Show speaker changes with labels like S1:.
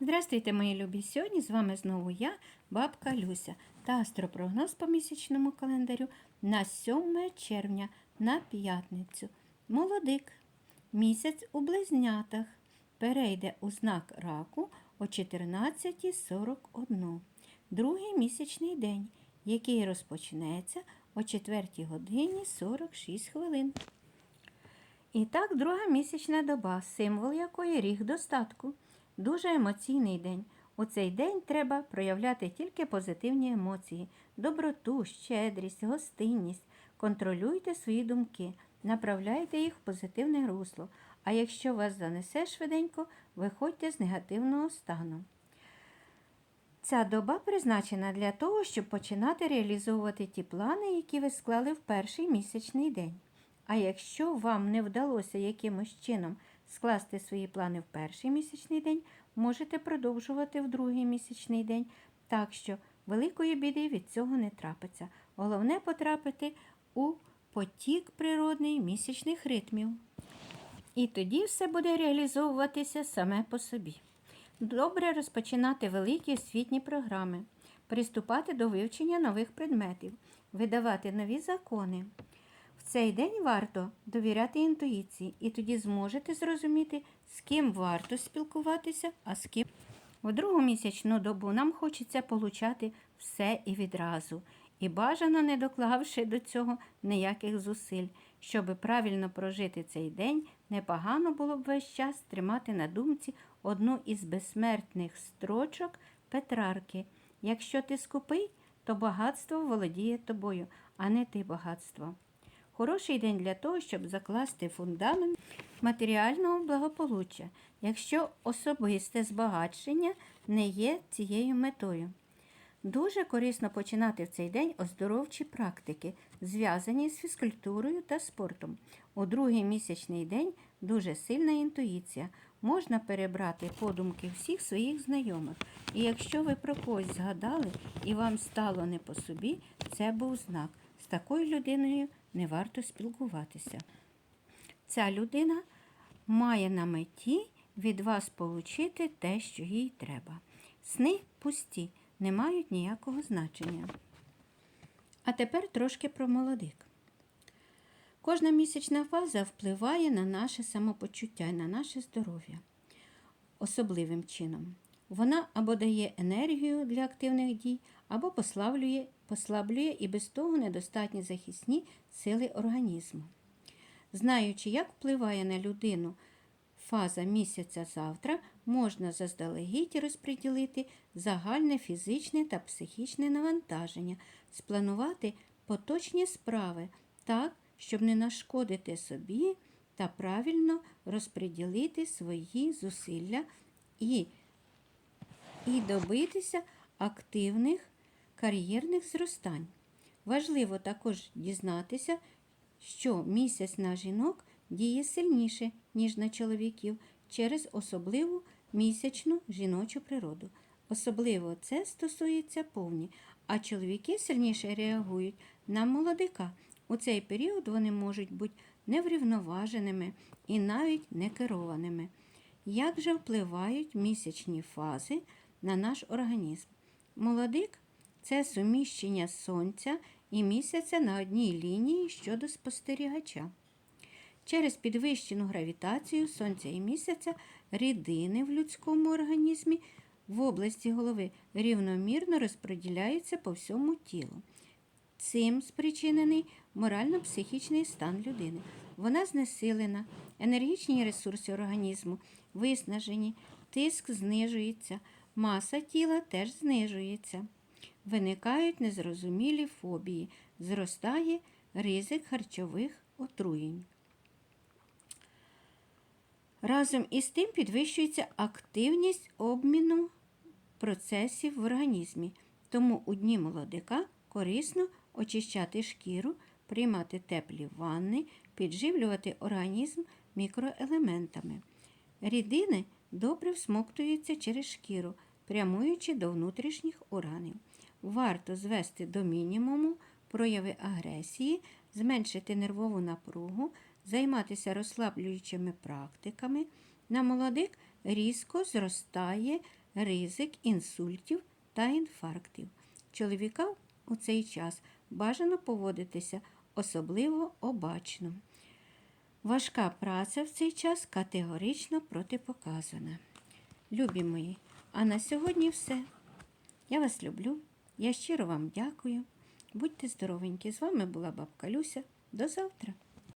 S1: Здравствуйте, мої любі! Сьогодні з вами знову я, бабка Люся, та астропрогноз по місячному календарю на 7 червня на п'ятницю. Молодик. Місяць у близнятах перейде у знак раку о 14.41. Другий місячний день, який розпочнеться о 4 годині 46 хвилин. І так, друга місячна доба, символ якої ріг достатку. Дуже емоційний день. У цей день треба проявляти тільки позитивні емоції, доброту, щедрість, гостинність. Контролюйте свої думки, направляйте їх в позитивне русло. А якщо вас занесе швиденько, виходьте з негативного стану. Ця доба призначена для того, щоб починати реалізовувати ті плани, які ви склали в перший місячний день. А якщо вам не вдалося якимось чином скласти свої плани в перший місячний день, можете продовжувати в другий місячний день, так що великої біди від цього не трапиться. Головне потрапити у потік природний місячних ритмів. І тоді все буде реалізовуватися саме по собі. Добре розпочинати великі освітні програми, приступати до вивчення нових предметів, видавати нові закони. Цей день варто довіряти інтуїції, і тоді зможете зрозуміти, з ким варто спілкуватися, а з ким. В другу місячну добу нам хочеться получати все і відразу, і бажано не доклавши до цього ніяких зусиль. Щоби правильно прожити цей день, непогано було б весь час тримати на думці одну із безсмертних строчок Петрарки. Якщо ти скупий, то багатство володіє тобою, а не ти багатство. Хороший день для того, щоб закласти фундамент матеріального благополуччя, якщо особисте збагачення не є цією метою. Дуже корисно починати в цей день оздоровчі практики, зв'язані з фізкультурою та спортом. У другий місячний день дуже сильна інтуїція. Можна перебрати подумки всіх своїх знайомих. І якщо ви про когось згадали і вам стало не по собі, це був знак. Такою людиною не варто спілкуватися. Ця людина має на меті від вас получити те, що їй треба. Сни пусті, не мають ніякого значення. А тепер трошки про молодик. Кожна місячна фаза впливає на наше самопочуття і на наше здоров'я особливим чином. Вона або дає енергію для активних дій, або послаблює, послаблює і без того недостатні захисні сили організму. Знаючи, як впливає на людину фаза місяця завтра, можна заздалегідь розподілити загальне фізичне та психічне навантаження, спланувати поточні справи так, щоб не нашкодити собі та правильно розподілити свої зусилля і, і добитися активних кар'єрних зростань. Важливо також дізнатися, що місяць на жінок діє сильніше, ніж на чоловіків, через особливу місячну жіночу природу. Особливо це стосується повні, а чоловіки сильніше реагують на молодика. У цей період вони можуть бути неврівноваженими і навіть некерованими. Як же впливають місячні фази на наш організм? Молодик це суміщення сонця і місяця на одній лінії щодо спостерігача. Через підвищену гравітацію сонця і місяця рідини в людському організмі в області голови рівномірно розподіляються по всьому тілу. Цим спричинений морально-психічний стан людини. Вона знесилена, енергічні ресурси організму виснажені, тиск знижується, маса тіла теж знижується. Виникають незрозумілі фобії, зростає ризик харчових отруєнь. Разом із тим підвищується активність обміну процесів в організмі, тому у дні молодика корисно очищати шкіру, приймати теплі ванни, підживлювати організм мікроелементами. Рідини добре всмоктуються через шкіру, прямуючи до внутрішніх органів. Варто звести до мінімуму прояви агресії, зменшити нервову напругу, займатися розслаблюючими практиками. На молодик різко зростає ризик інсультів та інфарктів. Чоловікам у цей час бажано поводитися особливо обачно. Важка праця в цей час категорично протипоказана. Любі мої, а на сьогодні все. Я вас люблю. Я щиро вам дякую. Будьте здоровенькі. З вами була бабка Люся. До завтра.